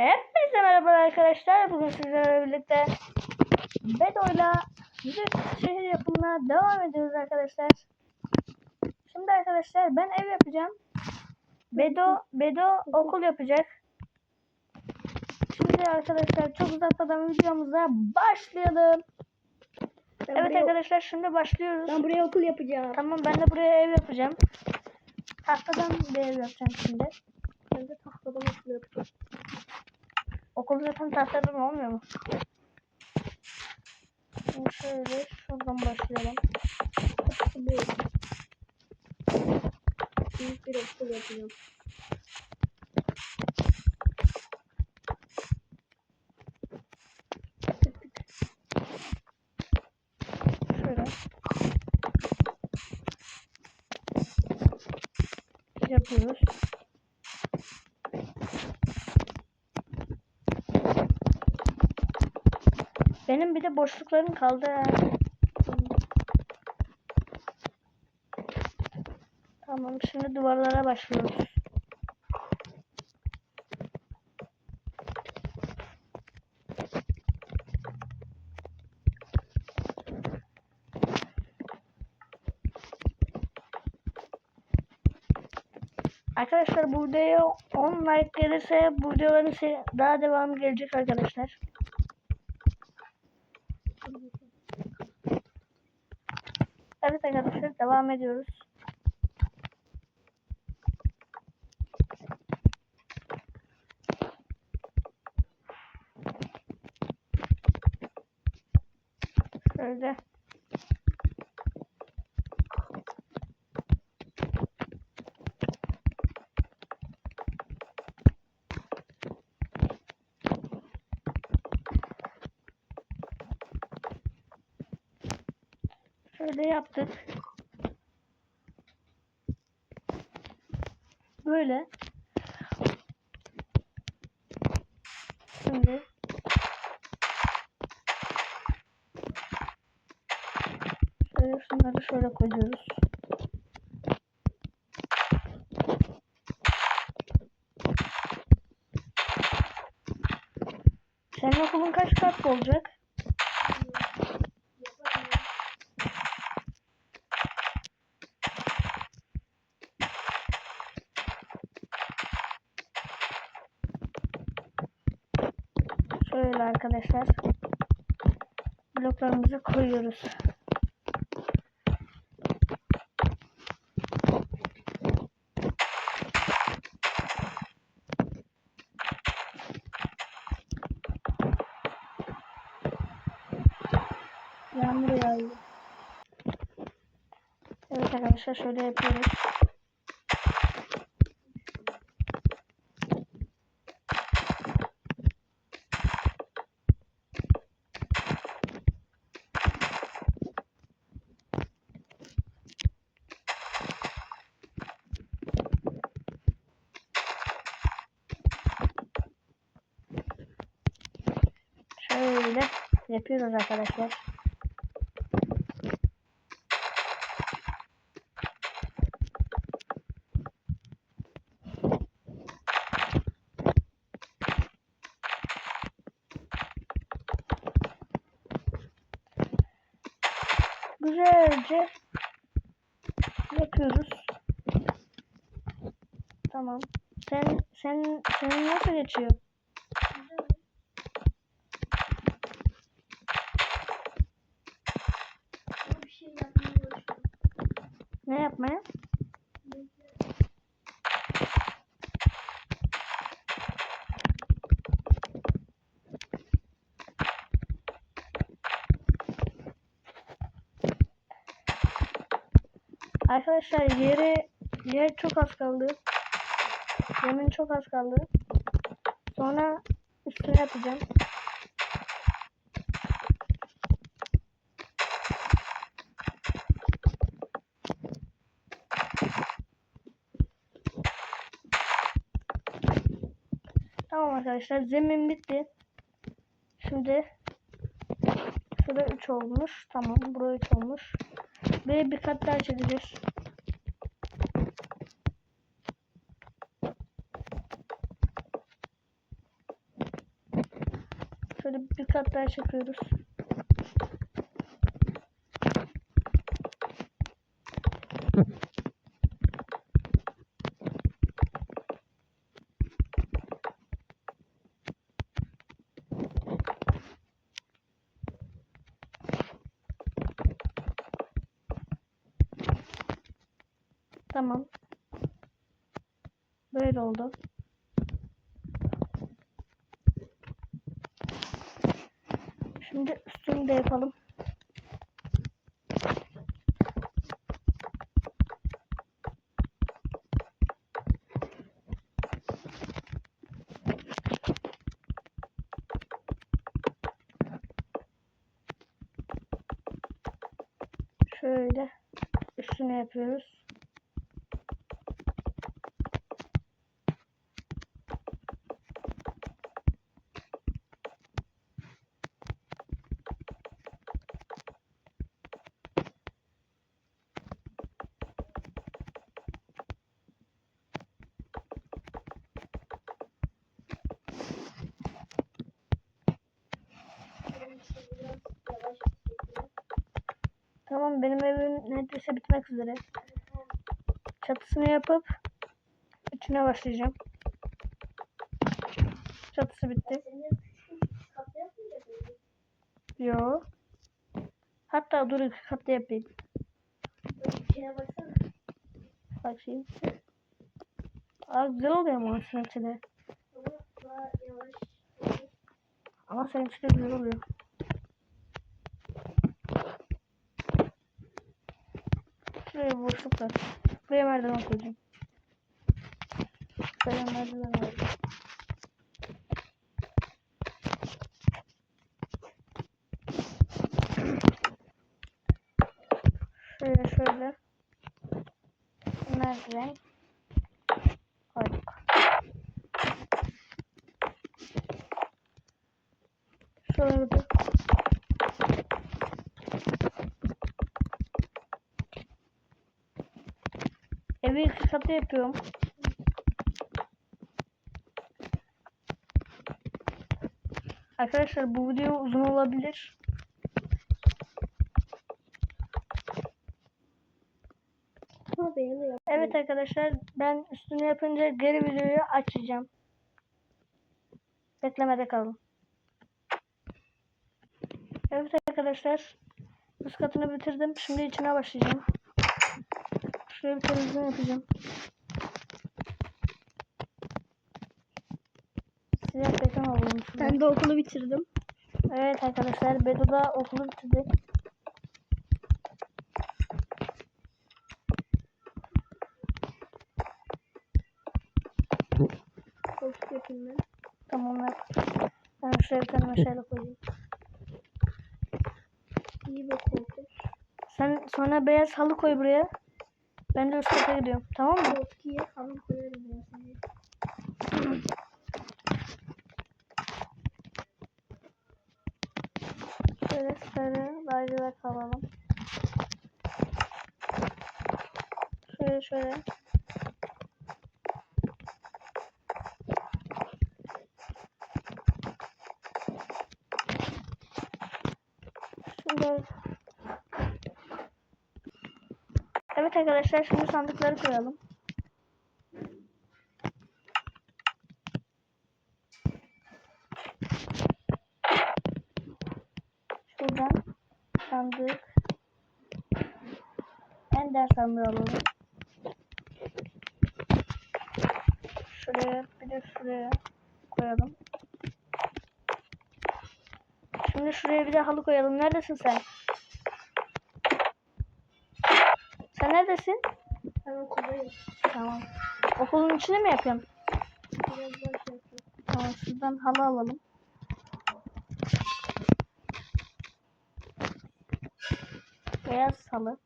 Hepinize merhaba arkadaşlar. Bugün sizlerle birlikte Bedo'yla bir şehir yapımına devam ediyoruz arkadaşlar. Şimdi arkadaşlar ben ev yapacağım. Bedo, Bedo okul yapacak. Şimdi arkadaşlar çok uzatmadan videomuza başlayalım. Ben Evet arkadaşlar şimdi başlıyoruz. ben buraya okul yapacağım. Tamam ben de buraya ev yapacağım. Tahtadan bir ev yapacağım şimdi. Ben de tahtadan okul yapacağım. Okul zaten tahtadan olmuyor mu? Şimdi şöyle şuradan başlayalım. Büyük bir okul. Şöyle. Yapıyoruz. Benim bir de boşluklarım kaldı. Tamam şimdi duvarlara başlıyoruz. Arkadaşlar bu videoya 10 like gelirse bu videoların daha devamı gelecek arkadaşlar. Evet arkadaşlar devam ediyoruz. Şöyle. Şöyle yaptık. Böyle. Şimdi şöyle şunları şöyle koyuyoruz. Senin okulun kaç kat olacak? Şöyle arkadaşlar. Bloklarımızı koyuyoruz. Yağmur yağıyor. Evet arkadaşlar şöyle yapıyoruz. Şöyle yapıyoruz arkadaşlar. Güzelce yapıyoruz. Tamam. Sen sen senin nasıl geçiyor? Arkadaşlar yeri yer çok az kaldı. Zemin çok az kaldı. Sonra üstüne yapacağım. Tamam arkadaşlar zemin bitti. Şimdi şurada 3 olmuş. Tamam buraya 3 olmuş. Böyle bir kat daha çekeceğiz. Şöyle bir kat daha çekiyoruz. Tamam. Böyle oldu. Şimdi üstünü de yapalım. Şöyle üstüne yapıyoruz. Tamam benim evim neredeyse bitmek üzere. Çatısını yapıp içine başlayacağım. Çatısı bitti. Senin? Yo. Hatta dur iki katlı yapayım. Bakayım. Aa güzel oluyor ama seninki de. Ama seninki de güzel oluyor. Şuraya bir boşluk var. Buraya merdiven koyacağım. Şöyle merdiven var. Şöyle şöyle. Merdiven. Koyduk. Şöyle bir Evi iki katlı yapıyorum. Arkadaşlar bu video uzun olabilir. Evet arkadaşlar ben üstünü yapınca geri videoyu açacağım. Beklemede kalın. Evet arkadaşlar üst katını bitirdim. Şimdi içine başlayacağım. Şuraya bir televizyon yapacağım. Siyah beton alalım. Ben de okulu bitirdim. Evet arkadaşlar Bedo da okulu bitirdi. Koltuk yapayım ben. Tamam yap. Ben şuraya bir tane meşale koyayım. İyi bir koltuk. Sen sonra beyaz halı koy buraya. Ben de üst kata gidiyorum. Tamam mı? Koltuğu halı koyarım ya sana. Şöyle sarı lacivert alalım. Şöyle şöyle. Şimdi Evet arkadaşlar şimdi sandıkları koyalım. Şuradan sandık. Ender sandığı alalım. Şuraya bir de şuraya koyalım. Şimdi şuraya bir de halı koyalım. Neredesin sen? Sen neredesin? Ben okuldayım. Tamam. Okulun içine mi şey yapayım. Tamam şuradan halı alalım. Beyaz halı.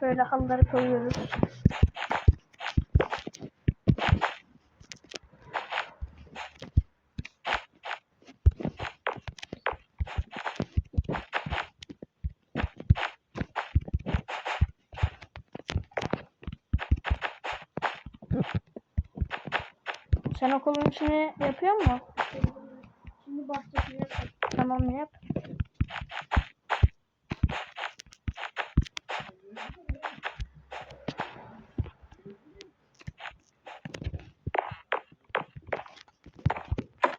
Şöyle halıları koyuyoruz. Sen okulun içini yapıyor mu? Şimdi bahçesini yapalım. Tamam yap.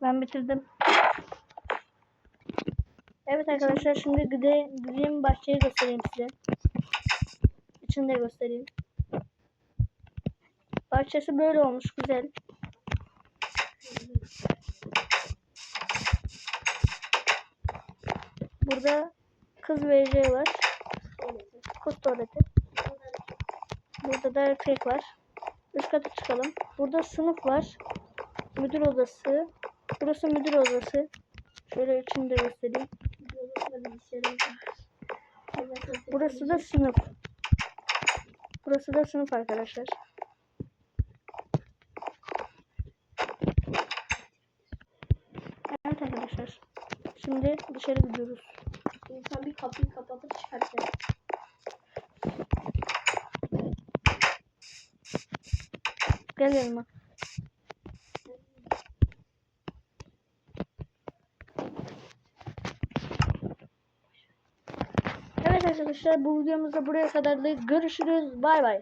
Ben bitirdim. Evet arkadaşlar şimdi gide, gideyim bahçeyi göstereyim size. İçini de göstereyim. Bahçesi böyle olmuş güzel. Burada kız ve C var. Kız tuvaleti. Burada da erkek var. Üst kata çıkalım. Burada sınıf var. Müdür odası. Burası müdür odası. Şöyle içini de göstereyim. Burası da sınıf. Burası da sınıf arkadaşlar. Evet arkadaşlar. Şimdi dışarı gidiyoruz. İnsan bir kapıyı kapatıp çıkartıyor. Gel yanıma. Evet arkadaşlar bu videomuzda buraya kadardı. Görüşürüz. Bay bay.